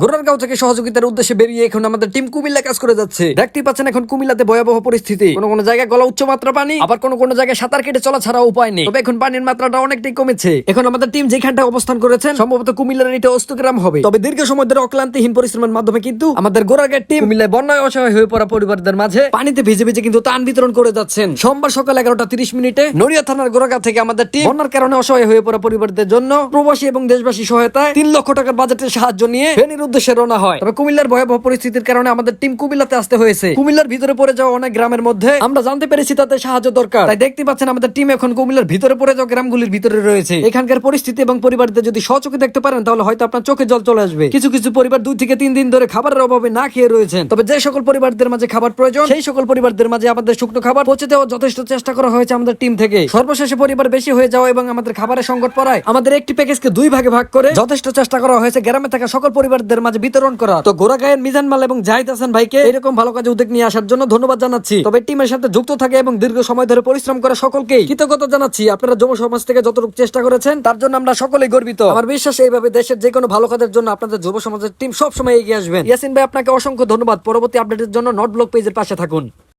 গোরারগাঁও থেকে সহযোগিতার উদ্দেশ্যে বেরিয়ে এখন আমাদের টিম কুমিল্লা কাজ করে যাচ্ছে। দেখতেই পাচ্ছেন এখন কুমিল্লাতে ভয়াবহ পরিস্থিতি। কোনো কোনো জায়গায় গলা উচ্চ মাত্রা পানি, আবার কোনো কোনো জায়গায় সাঁতার কেটে চলা ছাড়া উপায় নেই। তবে এখন পানির মাত্রাটা অনেকটাই কমেছে। এখন আমাদের টিম যেখানটা অবস্থান করেছেন, সম্ভবত কুমিল্লার এটা অস্তগ্রাম হবে। তবে দীর্ঘ সময় ধরে অক্লান্তিহীন পরিশ্রমের মাধ্যমে কিন্তু আমাদের গোরারগাঁর টিম কুমিল্লায় বন্যায় অসহায় হয়ে পড়া পরিবারদের মাঝে পানিতে ভিজে ভিজে কিন্তু তান বিতরণ করে যাচ্ছেন। সোমবার সকাল এগারোটা তিরিশ মিনিটে নড়িয়া থানার গোরাগাঁ থেকে আমাদের টিম বন্যার কারণে অসহায় হয়ে পড়া পরিবারদের জন্য প্রবাসী এবং দেশবাসী সহায়তায় তিন লক্ষ টাকার বাজেটের সাহায্য নিয়ে ফেনীর উদ্দেশ্যে রওনা হয়। তবে কুমিল্লার ভয়াবহ পরিস্থিতির কারণে আমাদের টিম কুমিল্লাতে আসতে হয়েছে। কুমিল্লার ভিতরে পড়ে যাওয়া অনেক গ্রামের মধ্যে আমরা জানতে পেরেছি তাদের সাহায্য দরকার। তাই দেখতে পাচ্ছেন আমাদের টিম এখন কুমিল্লার ভিতরে পড়ে যাওয়া গ্রামগুলির ভিতরে রয়েছে। এখানকার পরিস্থিতি এবং পরিবারদের যদি সচোখে দেখতে পারেন, তাহলে হয়তো আপনার চোখে জল চলে আসবে। কিছু কিছু পরিবার দুই থেকে তিন দিন ধরে খাবারের অভাবে না খেয়ে রয়েছেন। তবে যে সকল পরিবারদের মাঝে খাবার প্রয়োজন, সেই সকল পরিবারদের মাঝে আমাদের শুকনো খাবার পৌঁছে দেওয়ার যথেষ্ট চেষ্টা করা হয়েছে আমাদের টিম থেকে। সর্বশেষে পরিবার বেশি হয়ে যাওয়া এবং আমাদের খাবারের সংকট পড়ায় আমাদের একটি প্যাকেজকে দুই ভাগে ভাগ করে যথেষ্ট চেষ্টা করা হয়েছে। গ্রামে থাকা সকল পরিবারদের মাঝে বিতরণ করা। তো গোরা গোরাগায়ের মিজান মাল এবং জাহিদ হাসান ভাইকে এরকম ভালো কাজে উদ্যোগ নিয়ে আসার জন্য ধন্যবাদ জানাচ্ছি। তবে টিমের সাথে যুক্ত থাকে এবং দীর্ঘ সময় ধরে পরিশ্রম করা সকলকে কৃতজ্ঞতা জানাচ্ছি। আপনারা যুব সমাজ থেকে যতটুকু চেষ্টা করেছেন, তার জন্য আমরা সকলেই গর্বিত। আমার বিশ্বাস এইভাবে দেশের যে কোনো ভালো কাজের জন্য আপনাদের যুব সমাজের টিম সবসময় এগিয়ে আসবেন। ইয়াসিন ভাই, আপনাকে অসংখ্য ধন্যবাদ। পরবর্তী আপডেটের জন্য নট ব্লক পেজের পাশে থাকুন।